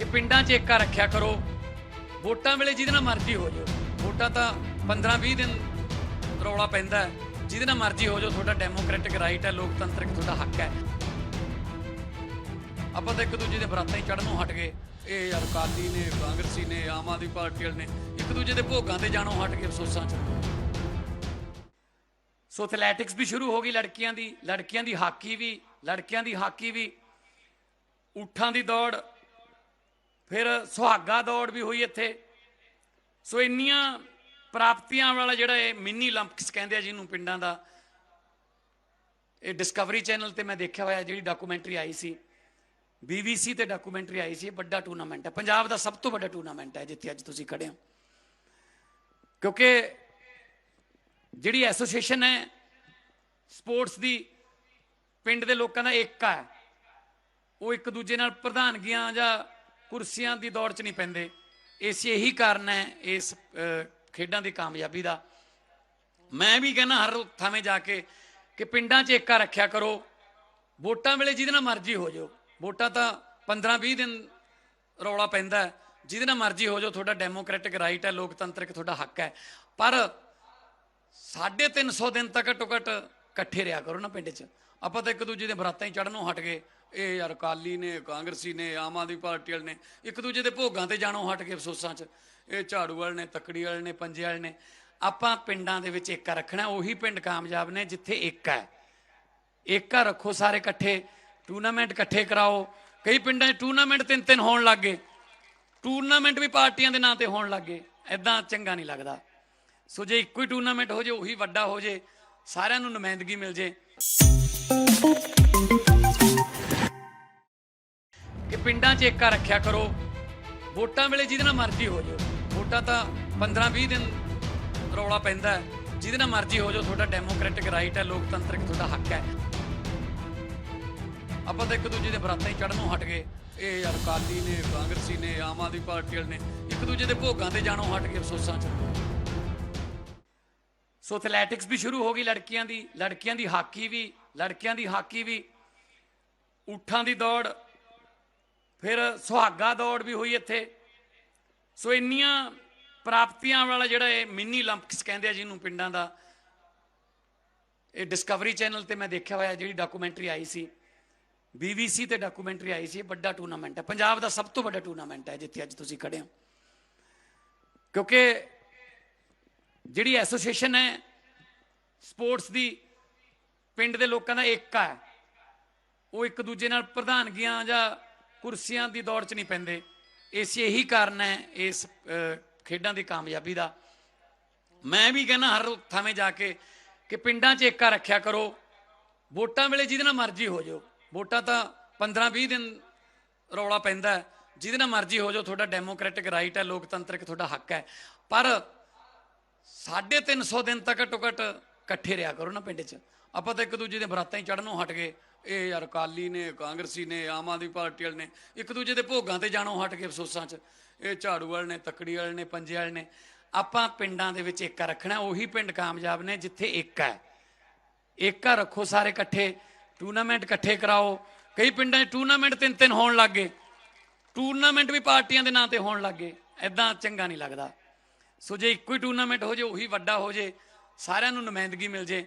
ਕਿ ਪਿੰਡਾਂ 'ਚ ਏਕਾ ਰੱਖਿਆ ਕਰੋ। ਵੋਟਾਂ ਵੇਲੇ ਜਿਹਦੇ ਨਾਲ ਮਰਜ਼ੀ ਹੋ ਜਾਓ। ਵੋਟਾਂ ਤਾਂ 15-20 ਦਿਨ ਰੌਲਾ ਪੈਂਦਾ ਜਿਹਦੇ ਨਾਲ ਮਰਜ਼ੀ ਹੋ ਜਾਓ, ਤੁਹਾਡਾ ਡੈਮੋਕ੍ਰੈਟਿਕ ਰਾਈਟ ਹੈ, ਲੋਕਤੰਤਰਿਕ ਤੁਹਾਡਾ ਹੱਕ ਹੈ। ਆਪਾਂ ਤਾਂ ਇੱਕ ਦੂਜੇ ਦੇ ਬਰਾਤਾਂ ਹੀ ਚੜਨੋਂ ਹਟ ਗਏ। ਇਹ ਯਾਰ ਅਕਾਲੀ ਨੇ, ਕਾਂਗਰਸੀ ਨੇ, ਆਮ ਆਦਮੀ ਪਾਰਟੀ ਵਾਲੇ ਨੇ, ਇੱਕ ਦੂਜੇ ਦੇ ਭੋਗਾਂ ਤੇ ਜਾਣੋਂ ਹਟ ਗਏ ਅਫਸੋਸਾਂ 'ਚ। ਸੋ ਐਥਲੈਟਿਕਸ ਵੀ ਸ਼ੁਰੂ ਹੋ ਗਈ ਲੜਕੀਆਂ ਦੀ ਲੜਕੀਆਂ ਦੀ ਹਾਕੀ ਵੀ, ਲੜਕੀਆਂ ਦੀ ਹਾਕੀ ਵੀ। ਊਠਾਂ ਦੀ ਦੌੜ ਫਿਰ ਸੁਹਾਗਾ ਦੌੜ ਵੀ ਹੋਈ ਇੱਥੇ। ਸੋ ਇੰਨੀਆਂ ਪ੍ਰਾਪਤੀਆਂ ਵਾਲਾ ਜਿਹੜਾ ਇਹ ਮਿੰਨੀ ਲੰਪਸ ਕਹਿੰਦੇ ਆ ਜਿਹਨੂੰ ਪਿੰਡਾਂ ਦਾ, ਇਹ ਡਿਸਕਵਰੀ ਚੈਨਲ ਤੇ ਮੈਂ ਦੇਖਿਆ ਹੋਇਆ ਜਿਹੜੀ ਡਾਕੂਮੈਂਟਰੀ ਆਈ ਸੀ। ਬੀਬੀਸੀ ਤੇ ਡਾਕੂਮੈਂਟਰੀ ਆਈ ਸੀ ਵੱਡਾ ਟੂਰਨਾਮੈਂਟ ਹੈ। ਪੰਜਾਬ ਦਾ ਸਭ ਤੋਂ ਵੱਡਾ ਟੂਰਨਾਮੈਂਟ ਹੈ ਜਿੱਥੇ ਅੱਜ ਤੁਸੀਂ ਖੜੇ ਹੋ। ਕਿਉਂਕਿ ਜਿਹੜੀ ਐਸੋਸੀਏਸ਼ਨ ਹੈ, ਸਪੋਰਟਸ ਦੀ, ਪਿੰਡ ਦੇ ਲੋਕਾਂ ਦਾ ਏਕਾ ਹੈ। ਉਹ ਇੱਕ ਦੂਜੇ ਨਾਲ ਪ੍ਰਧਾਨਗੀਆਂ ਜਾਂ ਕੁਰਸੀਆਂ ਦੀ ਦੌੜ 'ਚ ਨਹੀਂ ਪੈਂਦੇ। ਇਸ ਇਹੀ ਕਾਰਨ ਹੈ ਇਸ ਖੇਡਾਂ ਦੀ ਕਾਮਯਾਬੀ ਦਾ। ਮੈਂ ਵੀ ਕਹਿੰਦਾ ਹਰ ਥਾਵੇਂ ਜਾ ਕੇ ਕਿ ਪਿੰਡਾਂ 'ਚ ਏਕਾ ਰੱਖਿਆ ਕਰੋ। ਵੋਟਾਂ ਵੇਲੇ ਜਿਹਦੇ ਨਾਲ ਮਰਜ਼ੀ ਹੋ ਜਾਓ। ਵੋਟਾਂ ਤਾਂ 15-20 ਦਿਨ ਰੌਲਾ ਪੈਂਦਾ ਜਿਹਦੇ ਨਾਲ ਮਰਜ਼ੀ ਹੋ ਜਾਓ, ਤੁਹਾਡਾ ਡੈਮੋਕ੍ਰੈਟਿਕ ਰਾਈਟ ਹੈ, ਲੋਕਤੰਤਰਿਕ ਤੁਹਾਡਾ ਹੱਕ ਹੈ। ਪਰ 350 ਦਿਨ ਤੱਕ ਘੱਟੋ ਘੱਟ ਇਕੱਠੇ ਰਿਹਾ ਕਰੋ ਨਾ ਪਿੰਡ 'ਚ। ਆਪਾਂ ਤਾਂ ਇੱਕ ਦੂਜੇ ਦੇ ਬਰਾਤਾਂ ਹੀ ਚੜਨੋਂ ਹਟ ਗਏ। ਇਹ ਯਾਰ ਅਕਾਲੀ ਨੇ, ਕਾਂਗਰਸੀ ਨੇ, ਆਮ ਆਦਮੀ ਪਾਰਟੀ ਵਾਲੇ ਨੇ, ਇੱਕ ਦੂਜੇ ਦੇ ਭੋਗਾਂ ਤੇ ਜਾਣੋਂ ਹਟ ਕੇ ਅਫਸੋਸਾਂ 'ਚ। ਇਹ ਝਾੜੂ ਵਾਲੇ ਨੇ, ਤੱਕੜੀ ਵਾਲੇ ਨੇ, ਪੰਜੇ ਵਾਲੇ ਨੇ। ਆਪਾਂ ਪਿੰਡਾਂ ਦੇ ਵਿੱਚ ਏਕਾ ਰੱਖਣਾ, ਉਹੀ ਪਿੰਡ ਕਾਮਯਾਬ ਨੇ ਜਿੱਥੇ ਏਕਾ ਹੈ। ਏਕਾ ਰੱਖੋ ਸਾਰੇ ਇਕੱਠੇ ਟੂਰਨਾਮੈਂਟ ਇਕੱਠੇ ਕਰਾਓ। ਕਈ ਪਿੰਡਾਂ 'ਚ ਟੂਰਨਾਮੈਂਟ ਤਿੰਨ ਤਿੰਨ ਹੋਣ ਲੱਗ ਗਏ। ਟੂਰਨਾਮੈਂਟ ਵੀ ਪਾਰਟੀਆਂ ਦੇ ਨਾਂ ਤੇ ਹੋਣ ਲੱਗ ਗਏ। ਐਦਾਂ ਚੰਗਾ ਨਹੀਂ ਲੱਗਦਾ। ਸੋ ਜੇ ਇੱਕੋ ਹੀ ਟੂਰਨਾਮੈਂਟ ਹੋ ਜੇ, ਉਹੀ ਵੱਡਾ ਹੋ ਜੇ, ਸਾਰਿਆਂ ਨੂੰ ਨੁਮਾਇੰਦਗੀ ਮਿਲ ਜੇ। ਪਿੰਡਾਂ 'ਚ ਏਕਾ ਰੱਖਿਆ ਕਰੋ। ਵੋਟਾਂ ਵੇਲੇ ਜਿਹਦੇ ਨਾਲ ਮਰਜ਼ੀ ਹੋ ਜਾਓ। ਵੋਟਾਂ ਤਾਂ 15-20 ਦਿਨ ਰੌਲਾ ਪੈਂਦਾ ਹੈ। ਜਿਹਦੇ ਨਾਲ ਮਰਜ਼ੀ ਹੋ ਜਾਓ, ਤੁਹਾਡਾ ਡੈਮੋਕ੍ਰੈਟਿਕ ਰਾਈਟ ਹੈ, ਲੋਕਤੰਤਰਿਕ ਤੁਹਾਡਾ ਹੱਕ ਹੈ। ਆਪਾਂ ਤਾਂ ਇੱਕ ਦੂਜੇ ਦੇ ਬਰਾਤਾਂ ਹੀ ਚੜਨੋਂ ਹਟ ਗਏ। ਇਹ ਯਾਰ ਅਕਾਲੀ ਨੇ, ਕਾਂਗਰਸੀ ਨੇ, ਆਮ ਆਦਮੀ ਪਾਰਟੀ ਵਾਲੇ ਨੇ, ਇੱਕ ਦੂਜੇ ਦੇ ਭੋਗਾਂ ਤੇ ਜਾਣੋਂ ਹਟ ਗਏ ਅਫਸੋਸਾਂ 'ਚ। ਸੋ ਐਥਲੈਟਿਕਸ ਵੀ ਸ਼ੁਰੂ ਹੋ ਗਈ ਲੜਕੀਆਂ ਦੀ ਲੜਕੀਆਂ ਦੀ ਹਾਕੀ ਵੀ, ਲੜਕੀਆਂ ਦੀ ਹਾਕੀ ਵੀ। ਊਠਾਂ ਦੀ ਦੌੜ ਫਿਰ ਸੁਹਾਗਾ ਦੌੜ ਵੀ ਹੋਈ ਇੱਥੇ। ਸੋ ਇੰਨੀਆਂ ਪ੍ਰਾਪਤੀਆਂ ਵਾਲਾ ਜਿਹੜਾ ਇਹ ਮਿੰਨੀ 올림픽ਸ ਕਹਿੰਦੇ ਆ ਜਿਹਨੂੰ ਪਿੰਡਾਂ ਦਾ, ਇਹ ਡਿਸਕਵਰੀ ਚੈਨਲ ਤੇ ਮੈਂ ਦੇਖਿਆ ਹੋਇਆ ਜਿਹੜੀ ਡਾਕੂਮੈਂਟਰੀ ਆਈ ਸੀ। ਬੀਬੀਸੀ ਤੇ ਡਾਕੂਮੈਂਟਰੀ ਆਈ ਸੀ, ਵੱਡਾ ਟੂਰਨਾਮੈਂਟ ਹੈ। ਪੰਜਾਬ ਦਾ ਸਭ ਤੋਂ ਵੱਡਾ ਟੂਰਨਾਮੈਂਟ ਹੈ ਜਿੱਥੇ ਅੱਜ ਤੁਸੀਂ ਖੜੇ ਹੋ। ਕਿਉਂਕਿ ਜਿਹੜੀ ਐਸੋਸੀਏਸ਼ਨ ਹੈ, ਸਪੋਰਟਸ ਦੀ, ਪਿੰਡ ਦੇ ਲੋਕਾਂ ਦਾ ਏਕਾ ਹੈ। ਉਹ ਇੱਕ ਦੂਜੇ ਨਾਲ ਪ੍ਰਧਾਨਗੀਆਂ ਜਾਂ ਕੁਰਸੀਆਂ ਦੀ ਦੌੜ 'ਚ ਨਹੀਂ ਪੈਂਦੇ। ਇਸ ਇਹੀ ਕਾਰਨ ਹੈ ਇਸ ਖੇਡਾਂ ਦੀ ਕਾਮਯਾਬੀ ਦਾ। ਮੈਂ ਵੀ ਕਹਿੰਦਾ ਹਰ ਥਾਵੇਂ ਜਾ ਕੇ ਕਿ ਪਿੰਡਾਂ 'ਚ ਏਕਾ ਰੱਖਿਆ ਕਰੋ। ਵੋਟਾਂ ਵੇਲੇ ਜਿਹਦੇ ਨਾਲ ਮਰਜ਼ੀ ਹੋ ਜਾਓ। ਵੋਟਾਂ ਤਾਂ 15-20 ਦਿਨ ਰੌਲਾ ਪੈਂਦਾ ਜਿਹਦੇ ਨਾਲ ਮਰਜ਼ੀ ਹੋ ਜਾਓ, ਤੁਹਾਡਾ ਡੈਮੋਕ੍ਰੈਟਿਕ ਰਾਈਟ ਹੈ, ਲੋਕਤੰਤਰਿਕ ਤੁਹਾਡਾ ਹੱਕ ਹੈ। ਪਰ 350 ਦਿਨ ਤੱਕ ਘੱਟੋ ਘੱਟ ਇਕੱਠੇ ਰਿਹਾ ਕਰੋ ਨਾ ਪਿੰਡ 'ਚ। ਆਪਾਂ ਤਾਂ ਇੱਕ ਦੂਜੇ ਦੇ ਬਰਾਤਾਂ ਹੀ ਚੜਨੋਂ ਹਟ ਗਏ। ਇਹ ਯਾਰ ਅਕਾਲੀ ਨੇ, ਕਾਂਗਰਸੀ ਨੇ, ਆਮ ਆਦਮੀ ਪਾਰਟੀ ਵਾਲੇ ਨੇ, ਇੱਕ ਦੂਜੇ ਦੇ ਭੋਗਾਂ ਤੇ ਜਾਣੋਂ ਹਟ ਕੇ ਅਫਸੋਸਾਂ 'ਚ। ਇਹ ਝਾੜੂ ਵਾਲੇ ਨੇ, ਤੱਕੜੀ ਵਾਲੇ ਨੇ, ਪੰਜੇ ਵਾਲੇ ਨੇ। ਆਪਾਂ ਪਿੰਡਾਂ ਦੇ ਵਿੱਚ ਏਕਾ ਰੱਖਣਾ, ਉਹੀ ਪਿੰਡ ਕਾਮਯਾਬ ਨੇ ਜਿੱਥੇ ਏਕਾ ਹੈ। ਏਕਾ ਰੱਖੋ ਸਾਰੇ ਇਕੱਠੇ ਟੂਰਨਾਮੈਂਟ ਇਕੱਠੇ ਕਰਾਓ। ਕਈ ਪਿੰਡਾਂ 'ਚ ਟੂਰਨਾਮੈਂਟ ਤਿੰਨ ਤਿੰਨ ਹੋਣ ਲੱਗ ਗਏ। ਟੂਰਨਾਮੈਂਟ ਵੀ ਪਾਰਟੀਆਂ ਦੇ ਨਾਂ ਤੇ ਹੋਣ ਲੱਗ ਗਏ। ਐਦਾਂ ਚੰਗਾ ਨਹੀਂ ਲੱਗਦਾ। ਸੋ ਜੇ ਇੱਕੋ ਹੀ ਟੂਰਨਾਮੈਂਟ ਹੋ ਜੇ, ਉਹੀ ਵੱਡਾ ਹੋ ਜੇ, ਸਾਰਿਆਂ ਨੂੰ ਨੁਮਾਇੰਦਗੀ ਮਿਲ ਜੇ।